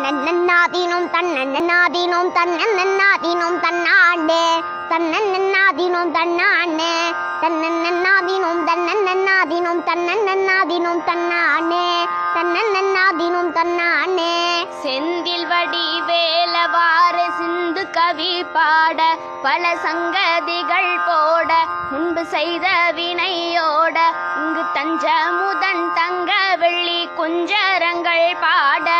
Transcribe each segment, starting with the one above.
தன்னன்னாதினோம் தன்னன்னாதினோம் தன்னன்னாதினோம் தன்னாண்டே. தன்னன்னாதினோம் தன்னாண்டே. தன்னன்னாதினோம் தன்னன்னாதினோம் தன்னன்னாதினோம் தன்னாண்டே. தன்னன்னாதினோம் தன்னாண்டே. செந்தில் வடி வேலவாறு சிந்து கவி பாட பல சங்கதிகள் போட முன்பு செய்த வினையோட இங்கு தஞ்ச முதன் தங்க வெள்ளி குஞ்சரங்கள் பாட.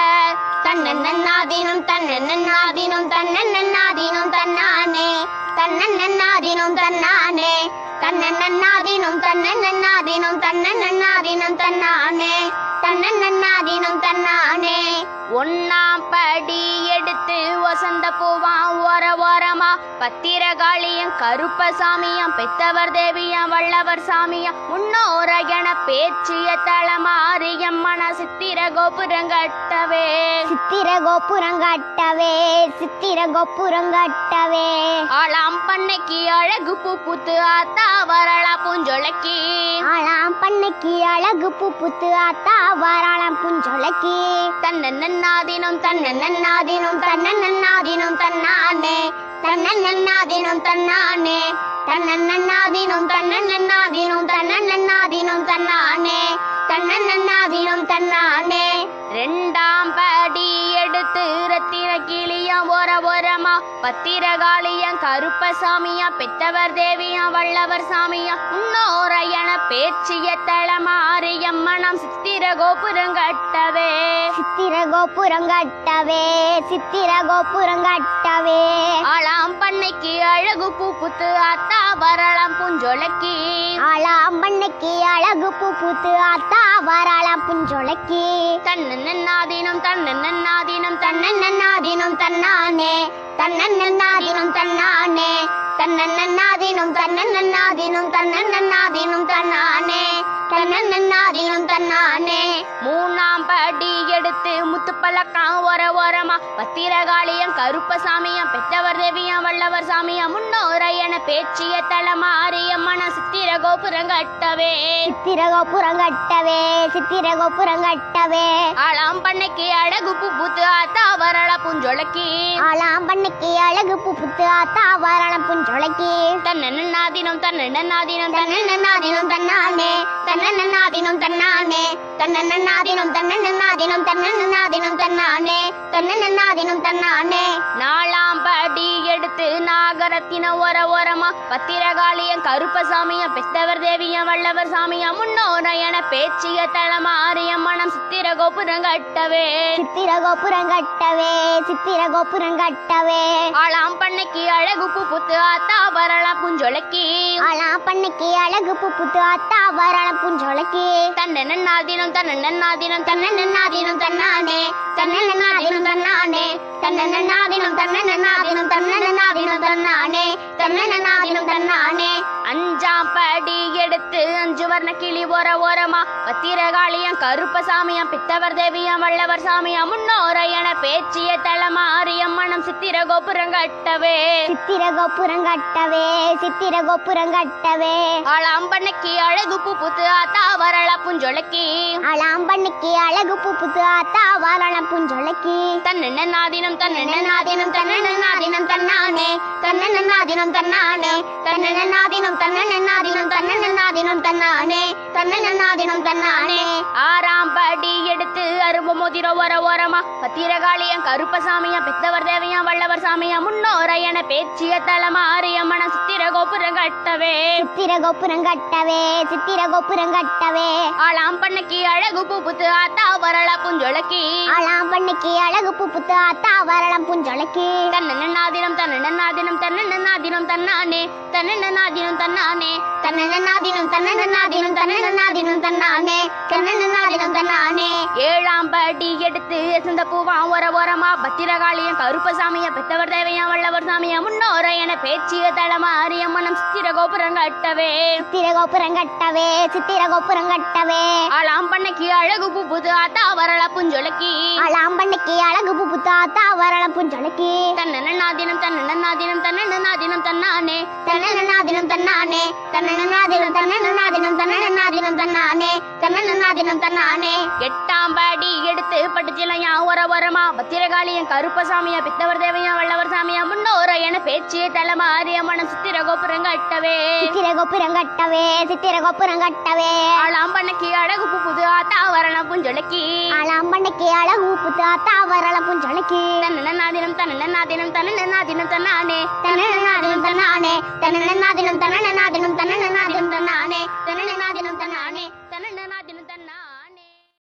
தன்னன்னாதீனம் தன்னன்னாதீனம் தன்னன்னாதீனம் தன்னானே தன்னன்னாதீனம் தன்னானே தன்னன்னாதீனம் தன்னன்னாதீனம் தன்னன்னாதீனம் பத்திரகாளியம் கருப்பசாமியம் பெத்தவர் தேவியம் வல்லவர் சாமியம் முன்னோரையன பேச்சிய தளமாரியம் மன சித்திர கோபுரங்கட்டவே சித்திர கோபுரங்கட்டவே சித்திர கோபுரங்கட்டவே ஆளாம் பண்ணைக்கு அழகு பூ பூத்து ஆத்தா வரலா பூஞ்சொலைக்கு. ஆளாம் பண்ணைக்கு அழகு பூ புத்து ஆத்தா வாராளாம் புஞ்சொலைக்கு. தன்னன்னாதினம் தன்னன்னாதீனம் தன்னன்னாதீனம் தன்னானே. தன்னன்னாதீனம் தன்னானே. தன்னன்னாதீனம் தன்னன்னாதீனம் தன்னன்னாதீனம் தன்னானே. தன்னன்னாதீனம் தன்னானே. ரெண்டாம் படி எடுத்து ரத்தின கிளியம் ஓர ஓரமா பத்திரகாளியம் கருப்பசாமியா பெத்தவர் தேவியா வல்லவர் சாமியா முன்னோரையன பேச்சிய தளமாரியம் மனம் சித்திர கோபுரங்கட்டவே சித்திர கோபுரங்கட்டவே சித்திர கோபுரங்கட்டவே ஆளாம் பண்ணைக்கு அழகு பூ புத்து ஆத்தா வரலாம் பூஞ்சொலைக்கு. ஆளாம் பண்ணைக்கு அழகு பூ பூத்து ஆத்தா வாராளாம் புஞ்சொலைக்கு. தன்னன்னாதீனம் தன்னன்னாதீனம் தன்னன்னாதீனம் தன்னானே. தன்னன்னாதீனம் தன்னானே. தன்னன்னாதீனம் தன்னன்னாதீனம் தன்னன்னாதீனம் தன்னானே. தன்னன்னாதீனம் தன்னானே. மூணாம் படி எடுத்து முத்து பல்லக்காம் ஓர ஓரமா பத்திரகாளியம் கருப்பசாமியம் பெற்றவர் தேவியம் வல்லவர் சாமியம் முன்னோரையன பேச்சிய தளமாரியம் மன சித்திர கோபுரங்கட்டவே சித்திர கோபுரங்கட்டவே சித்திர கோபுரங்கட்டவே ஆளாம் பண்ணைக்கு அழகு பூத்து ஆத்தா வரல புஞ்சொலைக்கு. ஆளாம் பண்ணைக்கு அழகு பூ புத்து ஆத்தா வாரான புஞ்சொலைக்கு தன்னன்னாதீனம் தன்னன்னாதீனம் தன்னன்னாதீனம் தன்னானே தன்னன்னாதீனம் தன்னானே தன்னன்னாதீனம் தன்னன்னாதீனம். தன்னன்னாதீனம் தன்னானே தன்னன்னாதீனம் தன்னானே. நாலாம் படி எடுத்து நாகரத்தின ஓர ஓரமா பத்திரகாளியம் கருப்பசாமியம் பெத்தவர் தேவியம் வல்லவர் சாமியம் முன்னோரையன பேச்சிய தளமாரியம் மனம் சித்திர கோபுரங்கட்டவே சித்திர கோபுரங்கட்டவே சித்திர கோபுரங்கட்டவே ஆளாம் பண்ணைக்கு அழகு புத்து ஆத்தா வரலாம் புஞ்சொலைக்கு. ஆளாம் பண்ணைக்கு அழகு புத்து ஆத்தா வாராளாம் புஞ்சொலைக்கு. தன்னன்னாதீனம் தன்னன்னாதீனம் தன்னன்னாதீனம் தன்னானே. தன்னன்னாதீனம் தன்னானே தன்னன்னாதீனம் தன்னன்னாதீனம் தன்னன்னாதீனம் தன்னானே தன்னன்னாதீனம் தன்னானே அஞ்சாம் படி எடுத்து அஞ்சு வர்ண கிளி ஓர ஓரமா பத்திரகாளியம் கருப்பசாமியம் பித்தவர் தேவியம் வல்லவர் சாமியம் முன்னோரையன பேச்சிய தளமாரியம் மனம் சித்திர கோபுரங்கட்டவே சித்திர கோபுரங்கட்டவே சித்திர கோபுரங்கட்டவே ஆளாம் பண்ணைக்கு அழகு பூ புத்து ஆத்தா வரல புஞ்சொலைக்கு. ஆளாம் பண்ணைக்கு அழகு பூ புத்து ஆத்தா வாராளாம் புஞ்சொலைக்கு. தன்னன்னாதீனம் தன்னன்னாதீனம் தன்னன்னாதீனம் தன்னானே. தன்னன்னாதீனம் தன்னானே தன்னன்னாதீனம் தன்னன்னாதீனம் தன்னன்னாதீனம் தன்னானே தன்னன் தன்னன்னாதீனம் தன்னானே. ஆறாம் படி எடுத்து அரும்பு முதிர ஓர ஓரமா பத்திரகாளியம் கருப்பசாமியா பெத்தவர் தேவையா வல்லவர் சாமியா முன்னோரையன பேச்சிய தலமாரியம்மன சித்திர கோபுரங்கட்டவே சித்திர கோபுரங்கட்டவே சித்திர கோபுரங்கட்டவே ஆளாம் பண்ணைக்கு அழகு பூ புத்து ஆத்தா வரல புஞ்சொலைக்கு. ஆளாம் பண்ணைக்கு அழகு பூ புத்து ஆத்தா வாராளாம் புஞ்சொலைக்கு. தன்னன்னாதினம் தன்னன்னாதினம் தன்னன்னாதினம் தன்னானே. தன்னன்னாதினம் தன்னானே. தன்னன்னாதீனம் தன்னன்னாதீனம் தன்னன்னாதீனம் தன்னானே. தன்னன்னாதீனம் தன்னானே. ஏழாம் படி எடுத்து எசந்த பூவாம் ஓர ஓரமா பத்திரகாளியம் கருப்பசாமியம் பெத்தவர் தேவையம் வல்லவர் சாமியம் முன்னோரையன பேச்சிய தளமாரியம் மனம் சித்திர கோபுரங்கட்டவே சித்திர கோபுரங்கட்டவே சித்திர கோபுரங்கட்டவே ஆளாம் பண்ணைக்கு அழகு பூ புது ஆத்தா வரல புஞ்சொலைக்கு. ஆளாம் பண்ணைக்கு அழகு பூ புத்து தாத்தா வரளம் புஞ்சொலைக்கு. தன்னன நாதினம் தன்னன நாதினம் தன்னன. நாதினம் தன்னானே தன்னன நாதினம் தன்னானே தன்னன நாதினம் தன்னன. எட்டாம் படி எடுத்து பட்டுச்சிலையா ஒர ஒரமா பத்திரகாளியன் கருப்பசாமியா பித்தவர் தேவையா வல்லவர் சாமியா முன்னோர என பேச்சு தலைமாறிய மனம் சித்திர கோபுரம் கட்டவே. சித்திர கோபுரம் கட்டவே சித்திர கோபுரம் கட்டவே. ஆளாம் பண்ணக்கி அழகு புது ஆத்தா வரலாம் புஞ்சொலக்கி. ஆலாம்பண்டைக்கு அழகு உப்பு தாத்தா வரளம் புஞ்சொலைக்கு. தன்னன நாதினம் தன்னன நாதினம் தன்னன. நாதினம் தன்னானே தன்னன நாதினம் தன்னானே தன்னன. நாதினம்